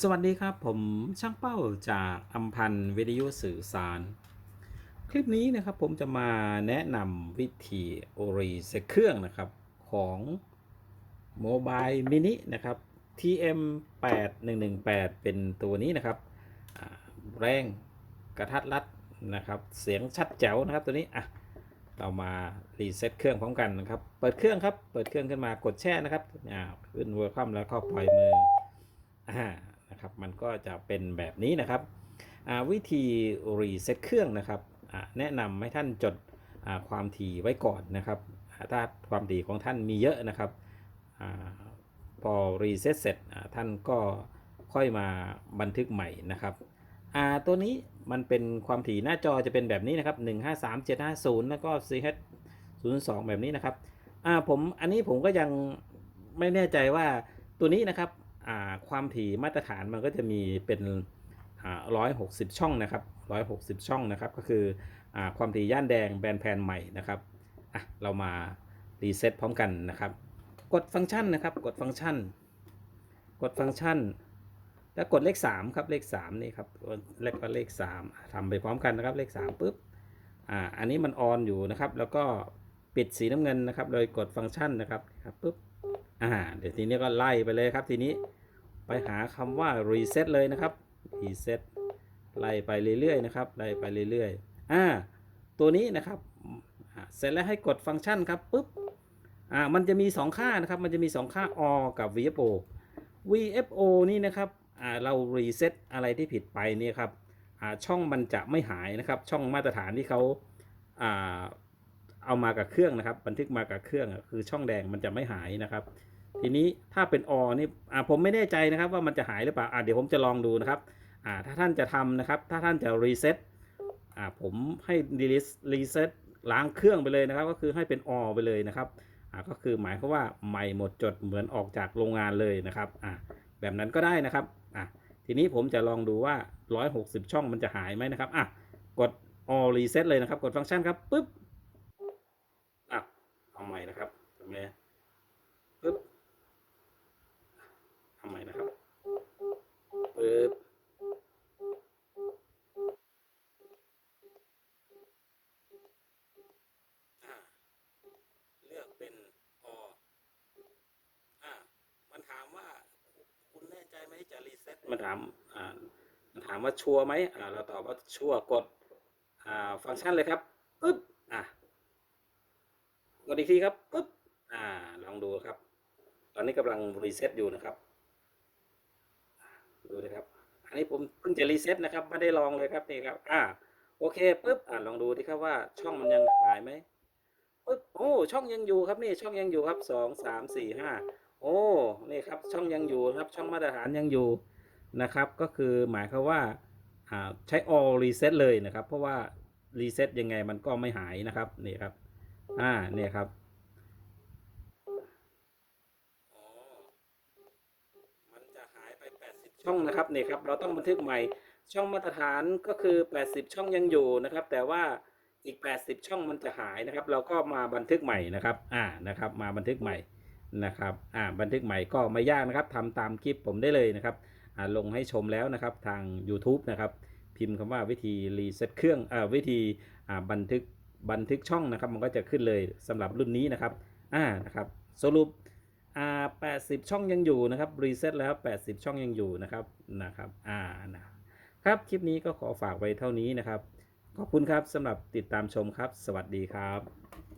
สวัสดีครับผมช่างเป้าจากอัมพันธ์วิทยุสื่อสาร คลิปนี้นะครับผมจะมาแนะนำวิธีโอรีเซตเครื่องนะครับของโมบายมินินะครับ TM 8 1 1 8 เป็นตัวนี้นะครับ แรงกระทัดรัดนะครับ เสียงชัดแจ๋วนะครับตัวนี้อะเรามารีเซ็ตเครื่องพร้อมกันนะครับ เปิดเครื่องครับ เปิดเครื่องขึ้นมากดแช่นะครับอ่าขึ้นเวอร์คัมแล้วก็ปล่อยมืออ่า นะครับ มันก็จะเป็นแบบนี้นะครับวิธีรีเซ็ตเครื่องนะครับแนะนำให้ท่านจดความถี่ไว้ก่อนนะครับถ้าความถี่ของท่านมีเยอะนะครับอพอรีเซ็ตเสร็จท่านก็ค่อยมาบันทึกใหม่นะครับตัวนี้มันเป็นความถี่หน้าจอจะเป็นแบบนี้นะครับ 153750 แล้วก็ CH 02 แบบนี้นะครับผมอันนี้ผมก็ยังไม่แน่ใจว่าตัวนี้นะครับ ความถี่มาตรฐานมันก็จะมีเป็นร้อยหกสิบช่องนะครับร้อยหกสิบช่องนะครับ ก็คืออความถี่ย่านแดงแบนแพนใหม่นะครับอะเรามารีเซ็ตพร้อมกันนะครับ กดฟังก์ชันนะครับ กดฟังก์ชัน กดฟังก์ชัน แล้วกดเลข3ครับเลข3นี่ครับเลขก็เลข3อะทำไปพร้อมกันนะครับเลข3ปุ๊บอ่าอันนี้มันออนอยู่นะครับ แล้วก็ปิดสีน้ำเงินนะครับ โดยกดฟังก์ชันนะครับครับปุ๊บ อ่าเดี๋ยวทีนี้ก็ไล่ไปเลยครับทีนี้ไปหาคำว่า reset เลยนะครับ reset ไล่ไปเรื่อยๆนะครับไล่ไปเรื่อยๆอ่าตัวนี้นะครับเสร็จแล้วให้กดฟังก์ชันครับปุ๊บอ่ามันจะมี 2 ค่านะครับ มันจะมี 2 ค่า o กับ VFO VFO นี่นะครับอ่าเรา reset อะไรที่ผิดไปเนี่ยครับอ่าช่องมันจะไม่หายนะครับ ช่องมาตรฐานที่เขาอ่าเอามากับเครื่องนะครับ บันทึกมากับเครื่องคือช่องแดงมันจะไม่หายนะครับ ทีนี้ถ้าเป็นอนี่อ่าผมไม่แน่ใจนะครับว่ามันจะหายหรือเปล่าอ่าเดี๋ยวผมจะลองดูนะครับอ่าถ้าท่านจะทำนะครับ ถ้าท่านจะรีเซ็ตอ่าผมให้รีลิสรีเซ็ตล้างเครื่องไปเลยนะครับ ก็คือให้เป็นอไปเลยนะครับอ่าก็คือหมายความว่าใหม่หมดจดเหมือนออกจากโรงงานเลยนะครับอ่าแบบนั้นก็ได้นะครับอ่าทีนี้ผมจะลองดูว่า 160 ช่องมันจะหายไหมนะครับอะกด all reset เลยนะครับ กดฟังก์ชันครับปุ๊บอะเอาใหม่นะครับตรงนี้ปึ๊บเอาใหม่นะครับปึ๊บอะเลือกเป็นออะมันถามว่า คุณแน่ใจไหมจะรีเซ็ต มันถามมันถามว่าชัวร์ไหมเราตอบว่าชัวร์กดฟังก์ชันเลยครับปึ๊บอะกดอีกทีครับปุ๊บอ่าลองดูครับ ตอนนี้กำลังรีเซ็ตอยู่นะครับดูนะครับ อันนี้ผมเพิ่งจะรีเซ็ตนะครับไม่ได้ลองเลยครับนี่ครับอ่าโอเคปุ๊บอ่าลองดูที่ครับว่าช่องมันยังหายไหมปุ๊บโอ้ช่องยังอยู่ครับนี่ช่องยังอยู่ครับสองสามสี่ห้าโอ้นี่ครับช่องยังอยู่ครับช่องมาตรฐานยังอยู่ นะครับ ก็คือหมายความว่าใช้ all reset เลยนะครับ เพราะว่า reset ยังไงมันก็ไม่หายนะครับนี่ครับอ่าเนี่ยครับมันจะหายไป80ช่องนะครับเนี่ยครับเราต้องบันทึกใหม่ช่องมาตรฐานก็คือ 80 ช่องยังอยู่นะครับ แต่ว่าอีก 80 ช่องมันจะหายนะครับ เราก็มาบันทึกใหม่นะครับ อ่านะครับ มาบันทึกใหม่นะครับ อ่าบันทึกใหม่ก็ไม่ยากนะครับทำตามคลิปผมได้เลยนะครับ ลงให้ชมแล้วนะครับทาง YouTube นะครับพิมพ์คำว่าวิธีรีเซ็ตเครื่องอ่าวิธีบันทึกบันทึกช่องนะครับ มันก็จะขึ้นเลยสำหรับรุ่นนี้นะครับอ่านะครับสรุปอ่า80ช่องยังอยู่นะครับรีเซ็ตแล้ว80ช่องยังอยู่นะครับนะครับอ่านะครับคลิปนี้ก็ขอฝากไว้เท่านี้นะครับ ขอบคุณครับสำหรับติดตามชมครับ สวัสดีครับ